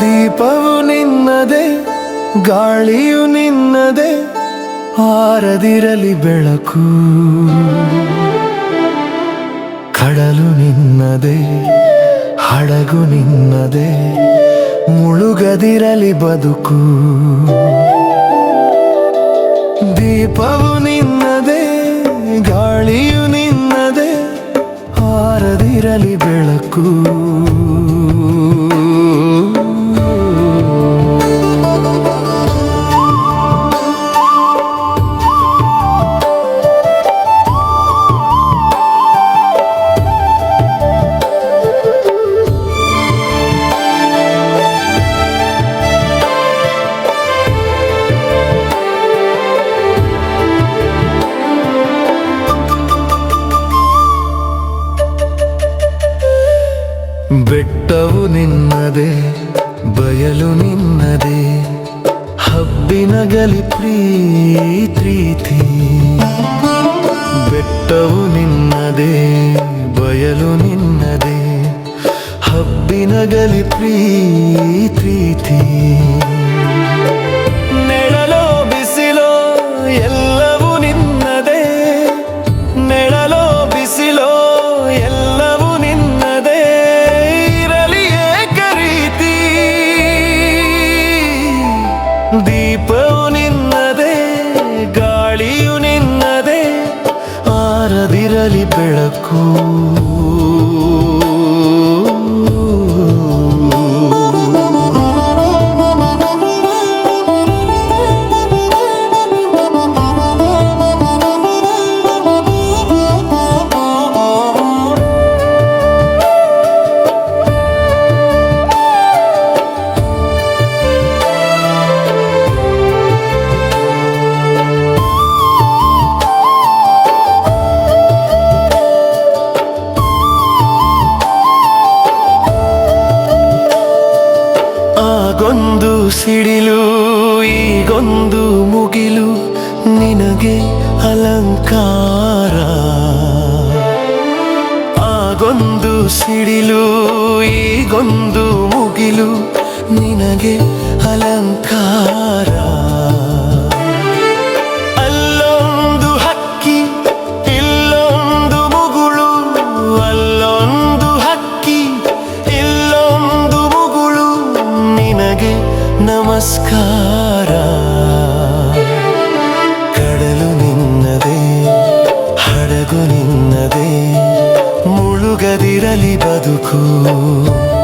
ದೀಪವು ನಿನ್ನದೆ, ಗಾಳಿಯು ನಿನ್ನದೆ, ಹಾರದಿರಲಿ ಬೆಳಕು. ಕಡಲು ನಿನ್ನದೆ, ಹಡಗು ನಿನ್ನದೆ, ಮುಳುಗದಿರಲಿ ಬದುಕು. ದೀಪವು ನಿನ್ನದೆ, ಗಾಳಿಯು ನಿನ್ನದೆ, ಹಾರದಿರಲಿ ಬೆಳಕು. ಬೆಟ್ಟವು ನಿನ್ನದೇ ಬಯಲು ನಿನ್ನದೇ ಹಬ್ಬಿನಗಲಿ ಪ್ರೀತಿ ಬೆಟ್ಟವು ನಿನ್ನದೇ ಬಯಲು ನಿನ್ನದೇ ಹಬ್ಬಿನಗಲಿ ಪ್ರೀತಿ. ಆರದಿರಲಿ ಬೆಳಕು. ಸಿಡಿಲು ಈಗೊಂದು ಮುಗಿಲು ನಿನಗೆ ಅಲಂಕಾರ. ಆಗೊಂದು ಸಿಡಿಲು ಈಗೊಂದು ಮುಗಿಲು ನಿನಗೆ ಅಲಂಕಾರ. ಮುಳುಗದಿರಲಿ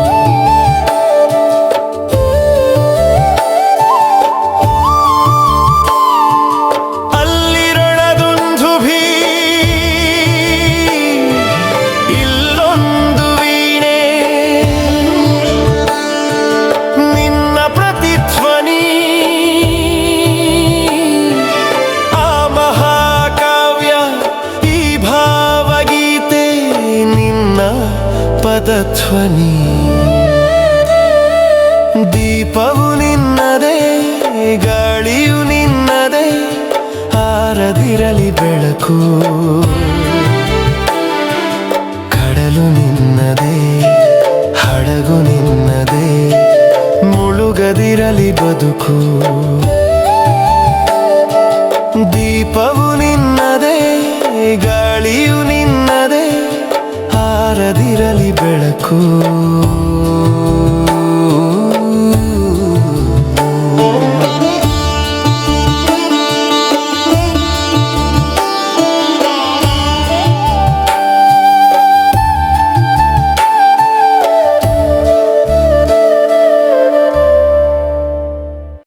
ಪದಧ್ವನಿ ದೀಪವು ನಿನ್ನದೇ, ಗಾಳಿಯು ನಿನ್ನದೇ ಆರದಿರಲಿ ಬೆಳಕು. ಕಡಲು ನಿನ್ನದೇ, ಹಡಗು ನಿನ್ನದೇ, ಮುಳುಗದಿರಲಿ ಬದುಕು. ದೀಪವು ನಿನ್ನದೇ ಗಾಳಿಯು ಬೆಳಕು.